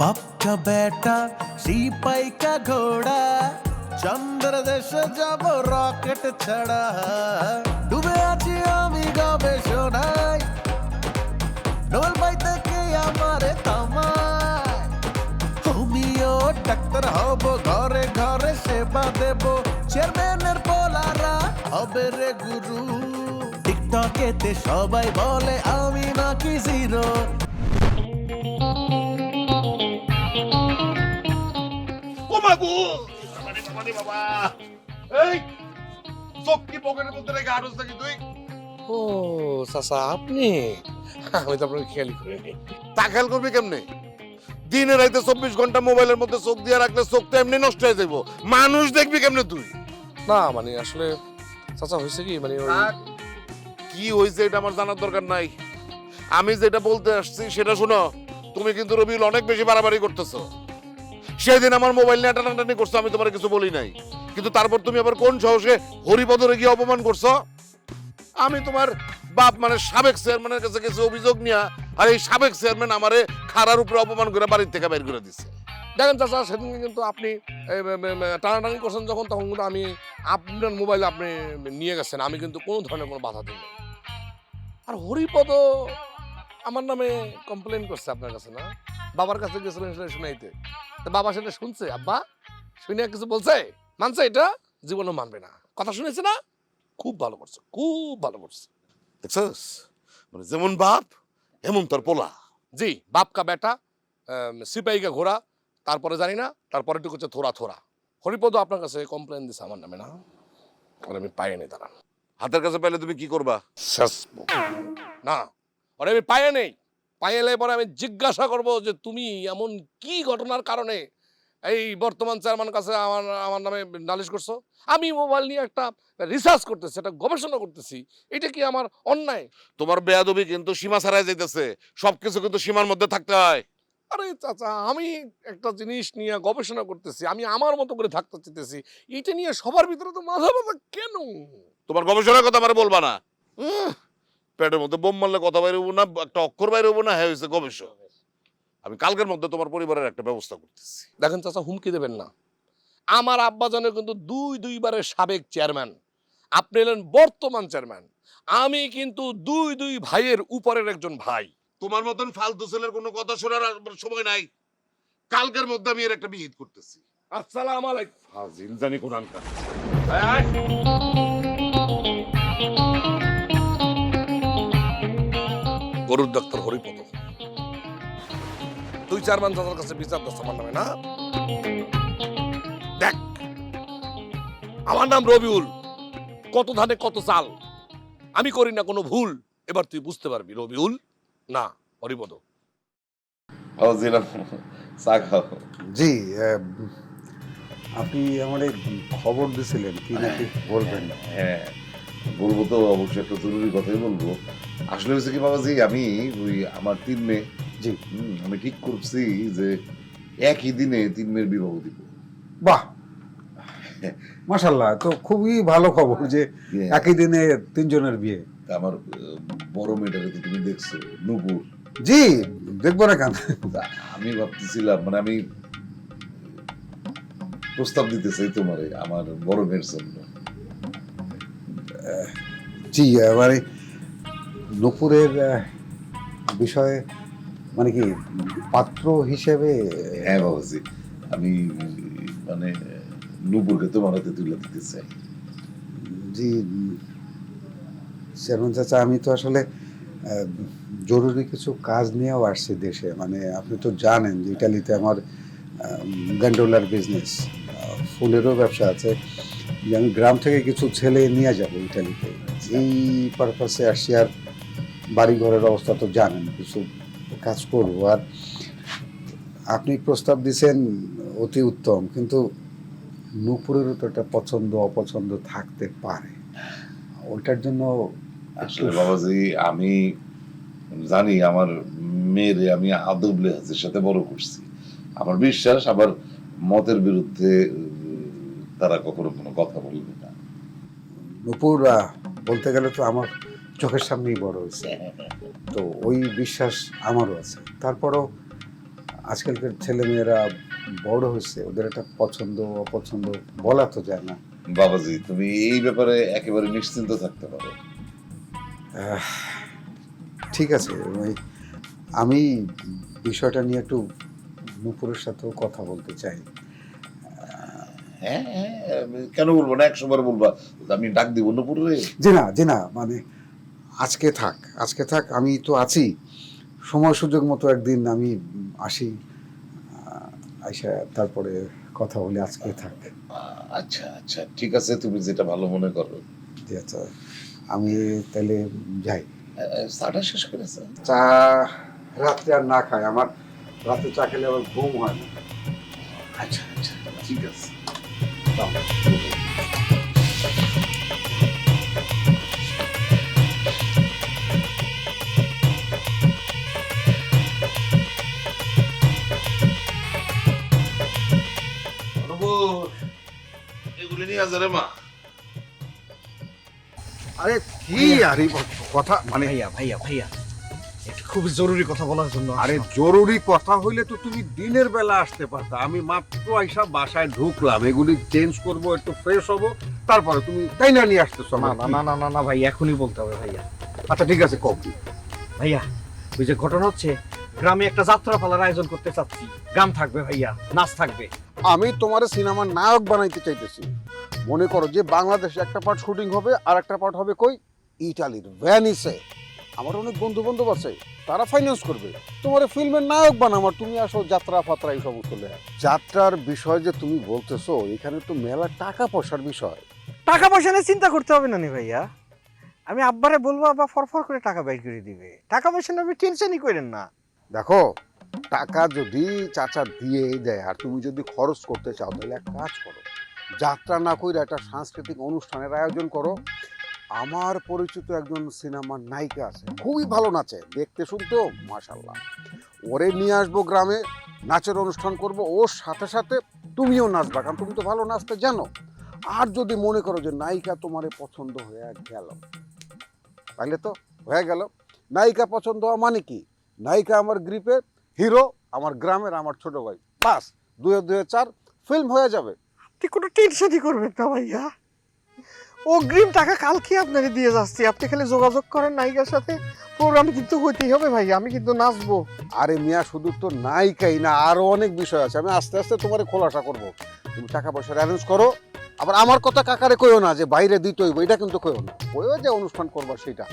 বাপ কা বেটা সিপাই কা ঘোড়া, চন্দ্র দেশ যাব রকেট ছাড়া। ডুবে আছি আমি গবেষণায় ডোল বাই থেকে আমারে তামায়। তুমিও ডাক্তার হব, ঘরে ঘরে সেবা দেব, চেয়ারম্যানের পোলারা হবে রে গুরু। টিকটকেতে সবাই বলে, আমি নাকি জিরো। ও মানে বাবা এই চোখ পকেটের মধ্যে রেখে আরস নাকি তুই? ও চাচা আপনি? আমি তো আপনাকে করিনি তা খেয়াল করবি কেমনে? দিনে রাইতে চব্বিশ ঘণ্টা মোবাইলের মধ্যে চোখ দিয়ে রাখলে চোখ তো এমনি নষ্ট হয়ে যাব মানুষ দেখবি কেমনে তুই? না মানে আসলে চাচা হয়েছে কি? মানে কি হয়েছে এটা আমার জানার দরকার নাই। আমি যেটা বলতে আসছি সেটা শোনো তুমি কিন্তু রবিউল অনেক বেশি বাড়াবাড়ি করতেছো। সেদিন আমার মোবাইল নিয়ে টানাটানি করছ, আমি তোমার কিছু বলি নাই। কিন্তু তারপর তুমি আবার কোন সাহসে হরিপদরে গিয়ে অপমান করছ? আমি তোমার বাপ মানে সাবেক চেয়ারম্যানের কাছে কিছু অভিযোগ নিয়ে আর এই সাবেক চেয়ারম্যান আমারে খারার উপরে অপমান করে বাড়ির থেকে বের করে দিচ্ছে দেখেন চাচা, সেদিন কিন্তু আপনি টানাটানি করছেন যখন, তখন কিন্তু আমি আপনার মোবাইল আপনি নিয়ে গেছেন, আমি কিন্তু কোনো ধরনের কোনো বাধা দিই আর হরিপদ আমার নামে কমপ্লেন করছে আপনার কাছে, না? বাবার কাছে গেছিলেন সেটা শুনাইতে। বাবা সেটা শুনছে আব্বা? শুনে কিছু বলছে? মানছে এটা? জীবনও মানবে না। কথা শুনেছে না? খুব ভালো করছে খুব ভালো করছে। দেখছস? মানে যেমন বাপ এমন তোর পোলা। জি বাপ কা বেটা সিপাহী কা ঘোড়া তারপরে জানি না তারপরে টুকু হচ্ছে থোড়া থোড়া। হরিপদ আপনার কাছে কমপ্লেন দিছে আমার নামে না? আর আমি পাইনি তারা হাতের কাছে পেলে তুমি কি করবা? না ওরে আমি পায়ে নেই। পায়ে এলে পরে আমি জিজ্ঞাসা করব যে তুমি এমন কি ঘটনার কারণে এই বর্তমান চেয়ারম্যান কাছে আমার আমার নামে নালিশ করছ? আমি মোবাইল নিয়ে একটা রিসার্চ করতেছি একটা গবেষণা করতেছি। এটা কি আমার অন্যায়? তোমার বেয়াদবি কিন্তু সীমা ছাড়াই যাইতেছে। সবকিছু কিন্তু সীমার মধ্যে থাকতে হয়। আরে চাচা আমি একটা জিনিস নিয়ে গবেষণা করতেছি আমি আমার মতো করে থাকতে চাইতেছি। এটা নিয়ে সবার ভিতরে তো মাথা ব্যথা কেন? তোমার গবেষণার কথা আমার বলবা না। পেটের মধ্যে বোম মারলে কথা বাইরে হব না একটা অক্ষর বাইরে হব না হ্যাঁ হয়েছে গবেষক। আমি কালকের মধ্যে তোমার পরিবারের একটা ব্যবস্থা করতেছি। দেখেন চাচা হুমকি দেবেন না। আমার আব্বাজানের কিন্তু দুই দুইবারের সাবেক চেয়ারম্যান। আপনি এলেন বর্তমান চেয়ারম্যান। আমি কিন্তু দুই দুই ভাইয়ের উপরের একজন ভাই। তোমার মতন ফালতু ছেলের কোনো কথা শোনার সময় নাই। কালকের মধ্যে আমি এর একটা বিহিত করতেছি। আসসালাম আলাইকুম। ফাজিল জানি কোরআনকার গরুর ডাক্তার হরিপদ। তুই চেয়ারম্যান চাচার কাছে বিচার দাস আমার নামে না। দেখ আমার নাম রবিউল। কত ধানে কত চাল। আমি করি না কোনো ভুল। এবার তুই বুঝতে পারবি রবিউল। না হরিপদ। ও জিলাম চা খাও। জি আপনি আমার খবর দিছিলেন কি নাকি বলবেন? হ্যাঁ। বলব তো অবশ্যই একটা জরুরি কথাই বলব। আসলে হয়েছে কি বাবাজি আমি ওই আমার তিন মেয়ে জি। আমি ঠিক করছি যে একই দিনে তিন মেয়ের বিবাহ দিব। বাহ! মাশাল্লাহ তো খুবই ভালো খবর যে একই দিনে তিনজনের বিয়ে। আমার বড় মেয়েটাকে তো তুমি দেখছ নুপুর। জি দেখব না কেন? আমি ভাবতেছিলাম মানে আমি প্রস্তাব দিতে চাই তোমারে আমার বড় মেয়ের জন্য। জি মানে নূপুরের বিষয়ে মানে কি পাত্র হিসেবে হ্যাঁ বাবাজি আমি মানে নুপুরকে তোমার হাতে তুলে দিতে চাই। জি চেয়ারম্যান চাচা আমি তো আসলে জরুরি কিছু কাজ নিয়েও আসছি দেশে। মানে আপনি তো জানেন যে ইটালিতে আমার গ্যান্ডোলার বিজনেস ফুলেরও ব্যবসা আছে। আমি গ্রাম থেকে কিছু ছেলে নিয়ে যাব ইটালিতে এই পারপাসে আসছি আর বাড়ি ঘরের অবস্থা তো জানেন, কিছু কাজ করব। আর আপনি প্রস্তাব দিছেন অতি উত্তম, কিন্তু নূপুরেরও তো একটা পছন্দ, অপছন্দ থাকতে পারে। ওইটার জন্য আসলে বাবাজি, আমি জানি আমার মেয়েরে আমি আদব লেহাজের সাথে বড় করছি। আমার বিশ্বাস, আবার মতের বিরুদ্ধে তারা কখনো কোনো কথা বলবে না। নূপুর বলতে গেলে তো আমার চোখের সামনেই বড় হয়েছে। তো ওই বিশ্বাস আমারও আছে। তারপরও আজকালকার ছেলেমেয়েরা বড় হয়েছে। ওদের একটা পছন্দ অপছন্দ বলা তো যায় না। বাবাজি তুমি এই ব্যাপারে একেবারে নিশ্চিন্ত থাকতে পারো। ঠিক আছে। আমি বিষয়টা নিয়ে একটু নুপুরের সাথেও কথা বলতে চাই। হ্যাঁ হ্যাঁ কেন বলব না? একশো বার বলবা। আমি ডাক দিব নুপুর রে। জি না জি না মানে আজকে থাক আজকে থাক আমি তো আছি। সময় সুযোগ মতো একদিন আমি আসি। আইসা তারপরে কথা বলে আজকে থাক। আচ্ছা আচ্ছা ঠিক আছে তুমি যেটা ভালো মনে করো। জি আচ্ছা আমি তাহলে যাই। চাটা শেষ করেছে চা রাত্রে আর না খাই আমার রাতে চা খেলে আবার ঘুম হয় না। আচ্ছা আচ্ছা ঠিক আছে। এগুলি নিয়ে আজারে মা আরে কি আর কথা মানে ভাইয়া ভাইয়া ভাইয়া। একটা খুব জরুরি কথা বলার জন্য আরে জরুরি কথা হইলে তো তুমি দিনের বেলা আসতে পারতা। আমি মাত্র আইসা বাসায় ঢুকলাম। এগুলি চেঞ্জ করব একটু ফ্রেশ হব তারপরে তুমি তাই না নিয়ে আসতেছো না না না না না না ভাই এখনই বলতে হবে ভাইয়া। আচ্ছা ঠিক আছে কম ভাইয়া ওই যে ঘটনা হচ্ছে গ্রামে একটা যাত্রা পালার আয়োজন করতে চাচ্ছি। গান থাকবে ভাইয়া নাচ থাকবে। আমি তোমার সিনেমার নায়ক বানাইতে চাইতেছি। মনে করো যে বাংলাদেশে একটা পার্ট শুটিং হবে আর একটা পার্ট হবে কই? ইটালির ভ্যানিসে। আমার অনেক বন্ধু বান্ধব আছে তারা ফাইন্যান্স করবে। তোমার ফিল্মের নায়ক বানাম আর তুমি আসো যাত্রা ফাত্রা এই সমস্ত যাত্রার বিষয় যে তুমি বলতেছো এখানে তো মেলা টাকা পয়সার বিষয়। টাকা পয়সা নিয়ে চিন্তা করতে হবে না নি ভাইয়া। আমি আব্বারে বলব আব্বা ফরফর করে টাকা বাইর করে দিবে। টাকা পয়সা নিয়ে আপনি টেনশনই করেন না। দেখো টাকা যদি চাচা দিয়েই দেয় আর তুমি যদি খরচ করতে চাও তাহলে এক কাজ করো। যাত্রা না করে একটা সাংস্কৃতিক অনুষ্ঠানের আয়োজন করো। আমার পরিচিত একজন সিনেমার নায়িকা আছে, খুবই ভালো নাচে, দেখতে শুনতেও মাশাল্লাহ ওরে নিয়ে আসব গ্রামে, নাচের অনুষ্ঠান করব, ওর সাথে সাথে তুমিও নাচবা, কারণ তুমি তো ভালো নাচতে জানো। আর যদি মনে করো যে নায়িকা তোমারে পছন্দ হয়ে গেল তাহলে তো হয়ে গেল। নায়িকা পছন্দ হওয়া মানে কি? নায়িকা আমার গ্রিপের হিরো আমার গ্রামের আমার ছোট ভাই। বাস, দুয়ে দুয়ে চার ফিল্ম হয়ে যাবে। কোনো টেনশনই করবেন না ভাইয়া। অগ্রিম টাকা কালকে আপনাকে দিয়ে যাচ্ছি। আপনি খালি যোগাযোগ করেন নায়িকার সাথে। প্রোগ্রাম কিন্তু হইতেই হবে ভাইয়া আমি কিন্তু নাচবো। আরে মিয়া শুধু তো নায়িকাই না আরও অনেক বিষয় আছে। আমি আস্তে আস্তে তোমার খোলাসা করব। তুমি টাকা পয়সা অ্যারেঞ্জ করো। আবার আমার কথা কাকারে কইও না যে বাইরে দিতে হইব এটা কিন্তু কইও না। কইও যে অনুষ্ঠান করবা সেটা।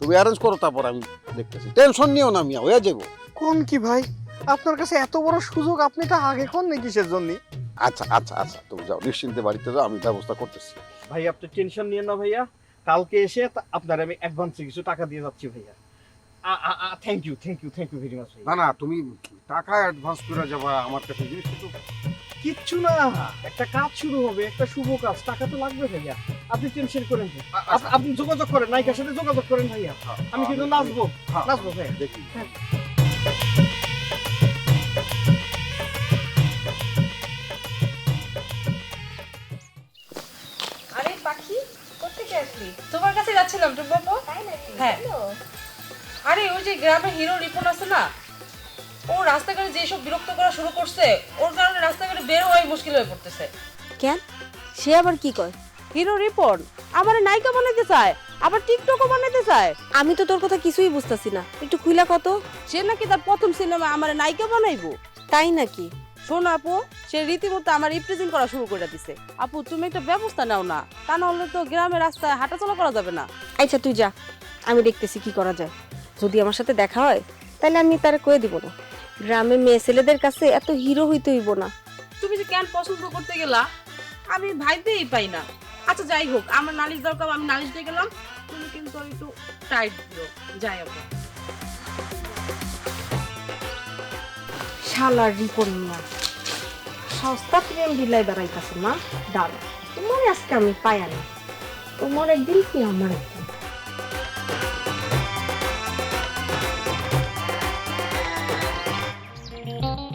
তুমি অ্যারেঞ্জ করো তারপর আমি দেখতেছি। টেনশন নিও না মিয়া হয়ে যাব কোন কি ভাই? আপনার কাছে এত বড় সুযোগ আপনি এটা আগে কোন নেই কিসের জন্য? আচ্ছা আচ্ছা আচ্ছা তুমি যাও নিশ্চিন্তে বাড়িতে যাও আমি ব্যবস্থা করতেছি। ভাই আপনি টেনশন নিয়ে না ভাইয়া। কালকে এসে আপনার আমি অ্যাডভান্সে কিছু টাকা দিয়ে যাচ্ছি ভাইয়া। Thank you thank you thank you very much না না তুমি টাকা অ্যাডভান্স করে যাবা আমার কাছে জিনিসটা তো কিচ্ছু না। একটা কাজ শুরু হবে একটা শুভ কাজ টাকা তো লাগবে ভাইয়া। আপনি টেনশন করেন না। আপনি যোগাযোগ করেন নায়িকার সাথে যোগাযোগ করেন ভাইয়া। আমি কিন্তু নাচবো হ্যাঁ, নাচবো ভাইয়া। দেখি। আরে আসলি তোমার কাছে যাচ্ছিলাম তুমি বাবু হ্যাঁ। আরে ওই যে গ্রামে হিরো রিপন আছে না ও রাস্তাঘাটে যেসব বিরক্ত করা শুরু করছে ওর কারণে রাস্তাঘাটে বের হওয়াই মুশকিল হয়ে পড়তেছে। কেন? সে আবার কি কয়? হিরো রিপন আমার নায়িকা বানাইতে চায় আবার টিকটকও বানাইতে চায়। আমি তো তোর কথা কিছুই বুঝতাছি না। একটু খুইলা কত? সে নাকি তার প্রথম সিনেমা আমার নায়িকা বানাইবো। তাই নাকি? শোন আপু সে রীতিমতো আমার রিপ্রেজেন্ট করা শুরু করে দিছে। আপু তুমি একটা ব্যবস্থা নাও না তা না হলে তো গ্রামের রাস্তায় হাঁটাচলা করা যাবে না। আচ্ছা তুই যা আমি দেখতেছি কি করা যায়। যদি আমার সাথে দেখা হয় তাহলে আমি তার কয়ে দিব না। গ্রামে মেয়ে ছেলেদের কাছে এত হিরো হইতে হইব না। তুমি যে কেন পছন্দ করতে গেলা আমি ভাইতেই পাই না। আচ্ছা যাই হোক আমার নালিশ দরকার আমি নালিশ দিয়ে গেলাম। তুমি কিন্তু একটু টাইট দিও যাই আপু। শালার রিপন মিয়া সস্তা প্রেম বিলাই বেড়াইতেছে না ডাল তোমার আজকে আমি পাই না তোমার একদিন কি আমার একদিন?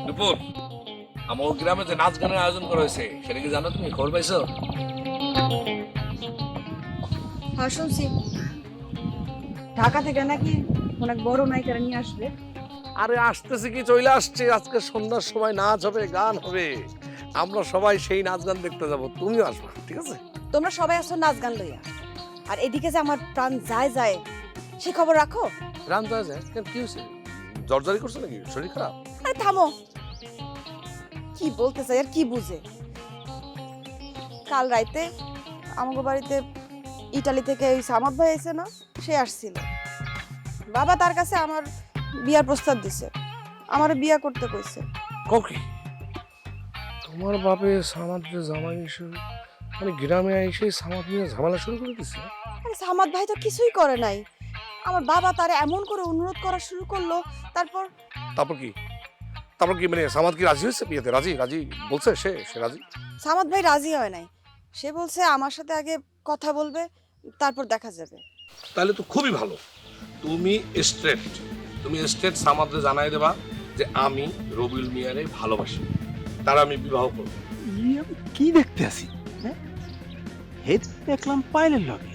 দুপুর আমার গ্রামে যে নাচ গানের আয়োজন করা হয়েছে সেটা কি জানো তুমি? খবর পাইছো? হ্যাঁ শুনছি। ঢাকা থেকে নাকি অনেক বড় নায়িকারা নিয়ে আসবে। আরে আসতেছে কি চলে আসছে। আজকে সন্ধ্যার সময় নাচ হবে গান হবে। আমরা সবাই সেই নাচ গান দেখতে যাব। তুমিও আসবে ঠিক আছে? তোমরা সবাই আসো নাচ গান লইয়া। আর এদিকে যে আমার প্রাণ যায় যায় সে খবর রাখো? রান তো আছে কেন কি হয়েছে? জর্জারি করছে নাকি? শরীর খারাপ? আরে থামো। কি বলতে চাই আর কি বুঝে? কাল রাইতে আমাকে বাড়িতে ইটালি থেকে ওই সামাদ ভাই এসে না সে আসছিল। বাবা তার কাছে আমার বিয়ার প্রস্তাব দিছে। আমার বিয়া করতে কইছে। ককি তোমার বাপে সামাদ যে জামাই এসে মানে গ্রামে এসে সামাদ নিয়ে ঝামেলা শুরু করে দিছে? আরে সামাদ ভাই তো কিছুই করে নাই। আমার বাবা তারে এমন করে অনুরোধ করা শুরু করল তারপর তারপর কি? তারপর কি? মানে সামাদ কি রাজি হয়েছে বিয়েতে? রাজি রাজি। বলছে সে সে রাজি? সামাদ ভাই রাজি হয় নাই। সে বলছে আমার সাথে আগে কথা বলবে তারপর দেখা যাবে। তাহলে তো খুবই ভালো। তুমি স্ট্রেট তুমি স্টেট সামাদে জানাই দেবা যে আমি রবিউল মিয়ারে ভালোবাসি। তার আমি বিবাহ করব। আমি কি দেখতে আছি? হ্যাঁ? হেড দেখলাম পাইলের লগে।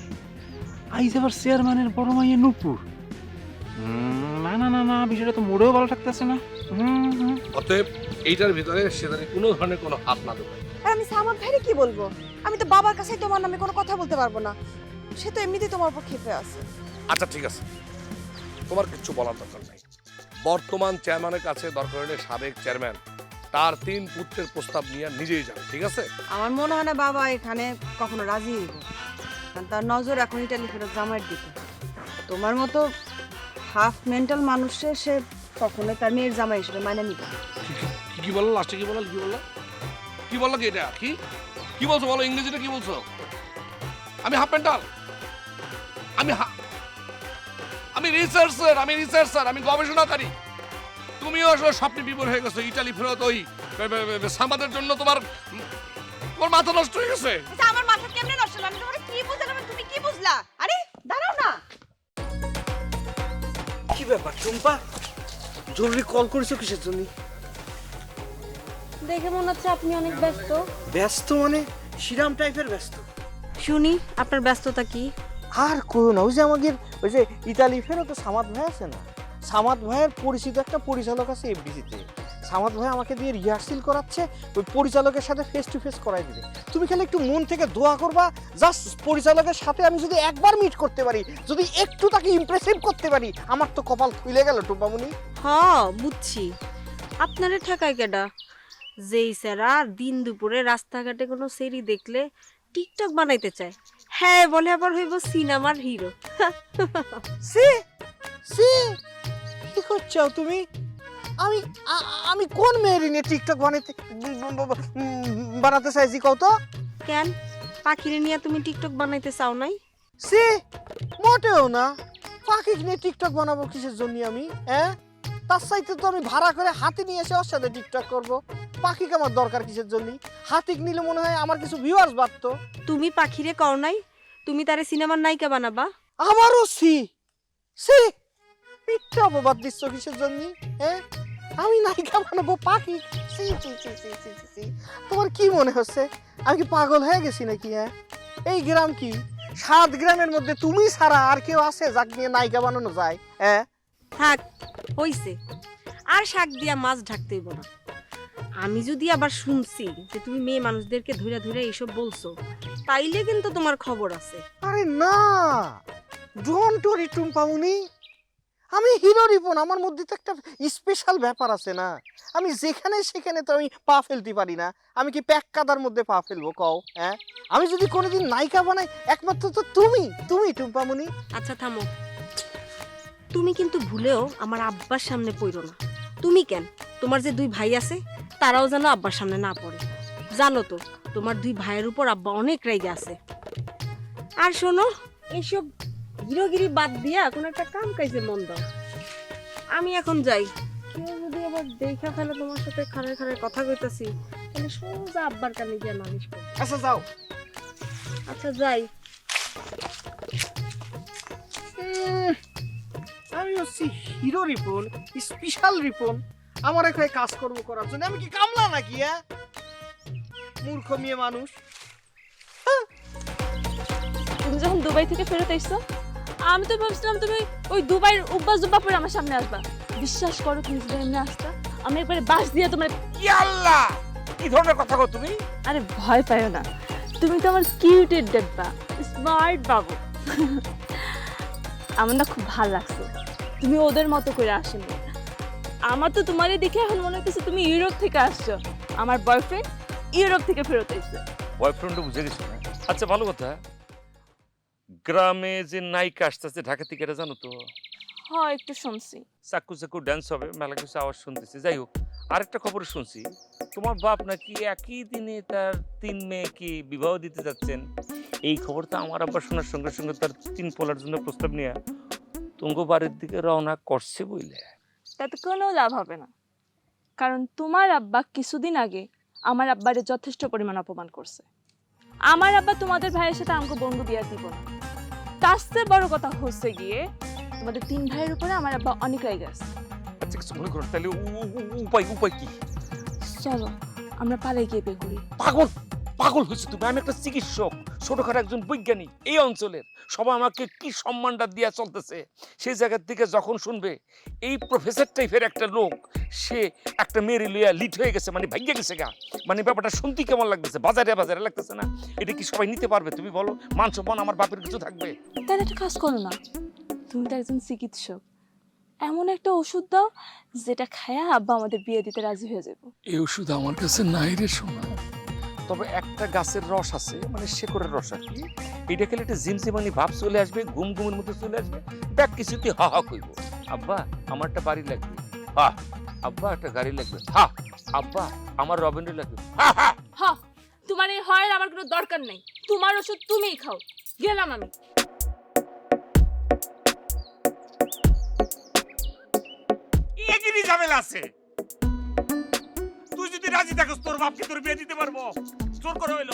আইজ আবার চেয়ারম্যানের বড় মাইয়ে নুপুর। না না না না বিষয়টা তো মোড়েও ভালো থাকতেছে না। হুম, হুম। অতএব এইটার ভিতরে সে জানি কোনো ধরনের কোনো হাত না দেবে আর আমি সামাদ ভাইরে কি বলব? আমি তো বাবার কাছে তোমার নামে কোনো কথা বলতে পারব না। সে তো এমনিতেই তোমার উপর ক্ষেপে আছে। আচ্ছা ঠিক আছে। তোমার কিচ্ছু বলার দরকার নাই। বর্তমান চেয়ারম্যানের কাছে দরকার হলে সাবেক চেয়ারম্যান তার তিন পুত্রের প্রস্তাব নিয়ে নিজেই যাবে ঠিক আছে? আমার মনে হয় না বাবা এখানে কখনো রাজি হইব। কারণ তার নজর এখন ইটালি ফেরত জামাইয়ের দিকে। তোমার মতো হাফ মেন্টাল মানুষে সে কখনো তার মেয়ের জামাই হিসেবে মানে নিবে কি কি বলল লাস্টে কি বলল কি বলল? কি বলল কি এটা? কি? কি বলছো বলো ইংরেজিতে কি বলছো? আমি হাফ মেন্টাল? আমি আমি রিসার্চার আমি রিসার্চার আমি গবেষণাকারী। তুমিও আসলে স্বপ্নে বিবর হয়ে গেছো ইটালি ফেরত ওই সামাদের জন্য তোমার তোমার মাথা নষ্ট হয়ে গেছে। আচ্ছা আমার মাথা কেমনে নষ্ট হলো? আমি তোমার কি বুঝলাম তুমি কি বুঝলা? আরে দাঁড়াও না। কি ব্যাপার টুম্পা? জরুরি কল করেছ কিসের জন্য? দেখে মনে হচ্ছে আপনি অনেক ব্যস্ত। ব্যস্ত মানে? শ্রীরাম টাইপের ব্যস্ত। শুনি আপনার ব্যস্ততা কি? আর করো না, ওই যে আমাদের, ওই যে ইতালি ফেরো তো সামাদ ভাই আছে না? সামাদ ভাইয়ের পরিচিত একটা পরিচালক আছে এফডিসিতে। সামাদ ভাই আমাকে দিয়ে রিহার্সেল করাচ্ছে, ওই পরিচালকের সাথে ফেস টু ফেস করাই দিবে। তুমি খালি একটু মন থেকে দোয়া করবা জাস্ট পরিচালকের সাথে আমি যদি একবার মিট করতে পারি, যদি একটু তাকে ইমপ্রেসিভ করতে পারি, আমার তো কপাল খুলে গেল টুম্পামুনি হ্যাঁ বুঝছি। আপনারে ঠেকায় কেডা? যেই স্যারা দিন দুপুরে রাস্তাঘাটে কোনো সেরি দেখলে টিকটক বানাইতে চায়। হ্যাঁ বলে আবার হইব সিনেমার হিরো। সি? সি? কি করছ তুমি? আমি আমি কোন মেয়ের নিয়ে টিকটক বানাইতে বানাতে চাইছি কত কেন? পাখিরে নিয়ে তুমি টিকটক বানাইতে চাও নাই? সি? মোটেও না। পাখি নিয়ে টিকটক বানাবো কিসের জন্য আমি হ্যাঁ? তার চাইতে তো আমি ভাড়া করে হাতি নিয়ে এসে ওর সাথে টিকটক করব। পাখিকে আমার দরকার কিসের জন্য হাতিক নিলে মনে হয় আমার কিছু ভিউয়ার্স বাড়তো। তুমি পাখিরে কও নাই? তুমি তারে সিনেমার নায়িকা বানাবা? আমারও সি। সি? মিথ্যা অপবাদ দিচ্ছ কিসের জন্য? হ্যাঁ? আমি নায়িকা বানাবো পাখি। সি সি সি সি সি সি তোমার কি মনে হচ্ছে? আমি কি পাগল হয়ে গেছি নাকি হ্যাঁ? এই গ্রাম কি? সাত গ্রামের মধ্যে তুমি ছাড়া আর কেউ আছে যাক নিয়ে নায়িকা বানানো যায় হ্যাঁ? থাক হইছে। আর শাক দিয়া মাছ ঢাকতে হইব না। আমি যদি আবার শুনছি যে তুমি মেয়ে মানুষদেরকে ধরে ধরে এইসব বলছো তাইলে কিন্তু তোমার খবর আছে। আরে না! ডোন্ট ওরি টুম্পামুনি আমি হিরো রিপন আমার মধ্যে তো একটা স্পেশাল ব্যাপার আছে না। আমি যেখানে সেখানে তো আমি পা ফেলতে পারি না। আমি কি প্যাক কাদার মধ্যে পা ফেলব কও হ্যাঁ? আমি যদি কোনোদিন নায়িকা বানাই একমাত্র তো তুমি তুমি টুম্পামুনি আচ্ছা থামো। তুমি কিন্তু ভুলেও আমার আব্বার সামনে পড়ো না। তুমি কেন? তোমার যে দুই ভাই আছে তারাও যেন আব্বার সামনে না পড়ে। জানো তো তোমার দুই ভাইয়ের উপর আব্বা অনেক রেগে আছে। আর শোনো এইসব হিরোগিরি বাদ দিয়া কোনো একটা কাম কাজে মন দাও। আমি এখন যাই। কেউ যদি আবার দেখা ফেলে তোমার সাথে খারে খারে কথা কইতাছি তাহলে সোজা আব্বার কানে গিয়ে নালিশ আচ্ছা যাও। আচ্ছা যাই। আমি হচ্ছি হিরো রিপন স্পেশাল রিপন। আমার এখানে কাজ কর্ম করার জন্য। আমি কি কামলা নাকি হ্যাঁ? মূর্খ মেয়ে মানুষ। তুমি যখন দুবাই থেকে ফেরত এসছো আমি তো ভাবছিলাম তুমি ওই দুবাইয়ের উব্বা জুব্বা পরে আমার সামনে আসবা। বিশ্বাস করো তুমি যদি এমনি আসতা আমি একবারে বাস দিয়ে তোমার আল্লাহ কি ধরনের কথা কো তুমি? আরে ভয় পাইও না। তুমি তো আমার কিউটেড ডেব্বা স্মার্ট বাবু। আমার না খুব ভালো লাগছে। তুমি ওদের মতো করে আসেনি। আমার তো তোমারে দেখে এখন মনে হচ্ছে তুমি ইউরোপ থেকে আসছো। আমার বয়ফ্রেন্ড ইউরোপ থেকে ফেরত এসেছে। বয়ফ্রেন্ডও বুঝে গেছো আচ্ছা ভালো কথা। গ্রামে যে নায়িকা আসতেছে ঢাকা থেকে এটা জানো তো? হ্যাঁ একটু শুনছি। চাকু চাকু ড্যান্স হবে মেলা কিছু আওয়াজ শুনতেছি। যাই হোক আরেকটা খবর শুনছি। তোমার বাপ নাকি একই দিনে তার তিন মেয়েকে বিবাহ দিতে যাচ্ছেন। এই খবরটা আমার আব্বা শোনার সঙ্গে সঙ্গে তার তিন পোলার জন্য প্রস্তাব নিয়ে তুঙ্গ বাড়ির দিকে রওনা করছে বইলে। তাতে কোনো লাভ হবে না। কারণ তোমার আব্বা কিছুদিন আগে আমার আব্বারে যথেষ্ট পরিমাণ অপমান করছে। আমার আব্বা তোমাদের ভাইয়ের সাথে আমাকে বন্ধু বিয়া দিব না। তার চেয়ে বড় কথা হচ্ছে গিয়ে তোমাদের তিন ভাইয়ের উপরে আমার আব্বা অনেক রায় গেছে আচ্ছা কিছু মনে করো তাহলে উপায় উপায় কি? চলো আমরা পালাই গিয়ে বিয়ে করি। পাগল! পাগল হয়েছে তুমি? আমি একটা চিকিৎসক ছোটখাটো একজন বৈজ্ঞানিক এই অঞ্চলের। সবাই আমাকে কি সম্মানটা দিয়া চলতেছে? সেই জায়গার থেকে যখন শুনবে এই প্রফেসর টাইপের একটা লোক সে একটা মেয়ের লইয়া লিট হয়ে গেছে মানে ভাগ্যে গেছে গা। মানে ব্যাপারটা শুনতে কেমন লাগতেছে? বাজারে বাজারে লাগতেছে না? এটা কি সবাই নিতে পারবে তুমি বলো? মান সম্মান আমার বাপের কিছু থাকবে? তাহলে একটা কাজ করো না। তুমি তো একজন চিকিৎসক। এমন একটা ওষুধ দাও যেটা খায়া আব্বা আমাদের বিয়ে দিতে রাজি হয়ে যাব। এই ওষুধ আমার কাছে নাই রে শোনা তবে একটা গাছের রস আছে মানে শেকড়ের রস আর কি। এটা খেলে একটা জিমজিমানি ভাব চলে আসবে ঘুম ঘুমের মধ্যে চলে আসবে। ব্যাগ কিছুতে হা হা কইব। আব্বা আমার একটা বাড়ি লাগবে। হা আব্বা একটা গাড়ি লাগবে। হা আব্বা আমার রবেন্দ্র লাগবে। হা হা। হ তোমার এই হয় আমার কোনো দরকার নেই। তোমার ওষুধ তুমিই খাও। গেলাম আমি। এগিরি ঝামেলা আছে? যদি রাজি থাকিস তোর বাপকে তোর বিয়ে দিতে পারব। জোর করে হইল।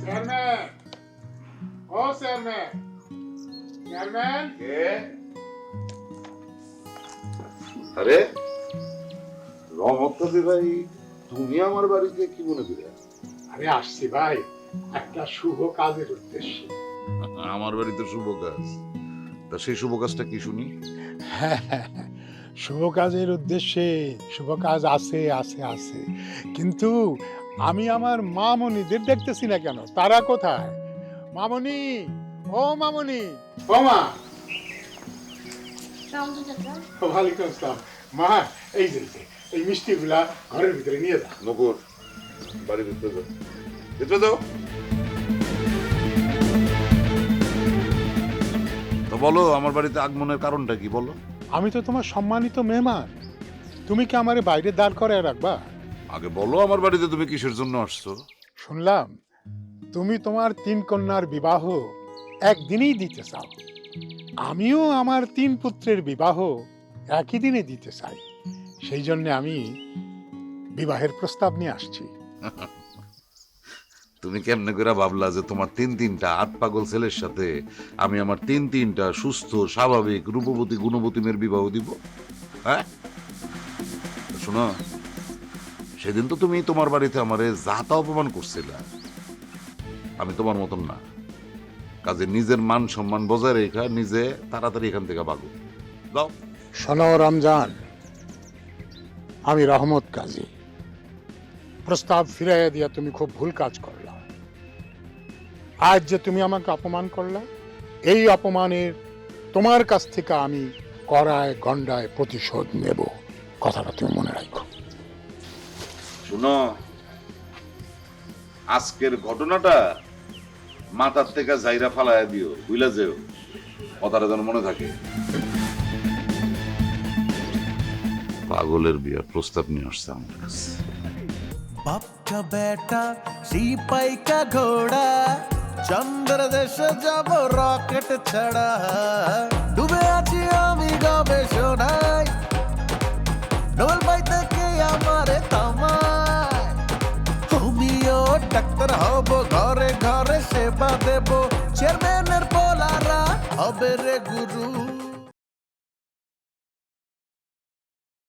Chairman chairman. চেয়ারম্যান? আরে রহমত ভাই তুমি আমার বাড়িতে কি মনে করে? আমি আসছি ভাই একটা শুভ কাজের উদ্দেশ্যে। আমার বাড়িতে শুভ কাজ? তা সেই শুভ কাজটা কি শুনি? শুভ কাজের উদ্দেশ্যে শুভ কাজ আছে আছে আছে। কিন্তু আমি আমার মামনিদের দেখতেছি না কেন? তারা কোথায়? মামনি ও মামনি। ও মা। ওয়ালাইকুম আসসালাম। মা এই যে এই যে, এই মিষ্টিগুলা ঘরের ভিতরে নিয়ে যা। নকুর বাড়ির ভিতরে যাও ভিতরে যাও। বলো আমার বাড়িতে আগমনের কারণটা কি বলো। আমি তো তোমার সম্মানিত মেহমান। তুমি কি আমারে বাইরে দাঁড় করে রাখবা? আগে বলো আমার বাড়িতে তুমি কিসের জন্য আসছো? শুনলাম তুমি তোমার তিন কন্যার বিবাহ একদিনেই দিতে চাও। আমিও আমার তিন পুত্রের বিবাহ একই দিনে দিতে চাই। সেই জন্য আমি বিবাহের প্রস্তাব নিয়ে আসছি। তুমি কেমনে করে ভাবলা যে তোমার তিন তিনটা আট পাগল ছেলের সাথে আমি আমার তিন তিনটা সুস্থ, স্বাভাবিক, রূপবতী, গুণবতী মেয়ের বিবাহ দিব? হ্যাঁ? শোনো, সেদিন তো তুমি তোমার বাড়িতে আমারে যাতা অপমান করছিলা, আমি তোমার মতন না। কাজে নিজের মান সম্মান বজায় রেখা নিজে তাড়াতাড়ি এখান থেকে ভাগো দাও। শোনো রমজান, আমি রহমত কাজী। প্রস্তাব ফিরাইয়া দিয়া তুমি খুব ভুল কাজ করলা আজ যে তুমি আমাকে অপমান করলা এই অপমানের তোমার কাছ থেকে আমি করায় গন্ডায় প্রতিশোধ নেব। কথাটা তুমি মনে রাখো। শুনো আজকের ঘটনাটা মাথার থেকে জাইরা ফালাইয়া দিও বুঝলা যেও কথাটা যেন মনে থাকে। পাগলের বিয়ার প্রস্তাব নিয়ে আসছে আমার কাছে। বাপ কা বেটা সিপাই কা ঘোড়া। চন্দ্র দেশে যাব রকেট ছাড়া। ডুবে আছি আমি গবেষণায়। নোবেল পাইতে কে আমারে থামায়। তুমিও ডাক্তার হব, ঘরে ঘরে সেবা দেব। চেয়ারম্যানের পোলারা হবে রে গুরু।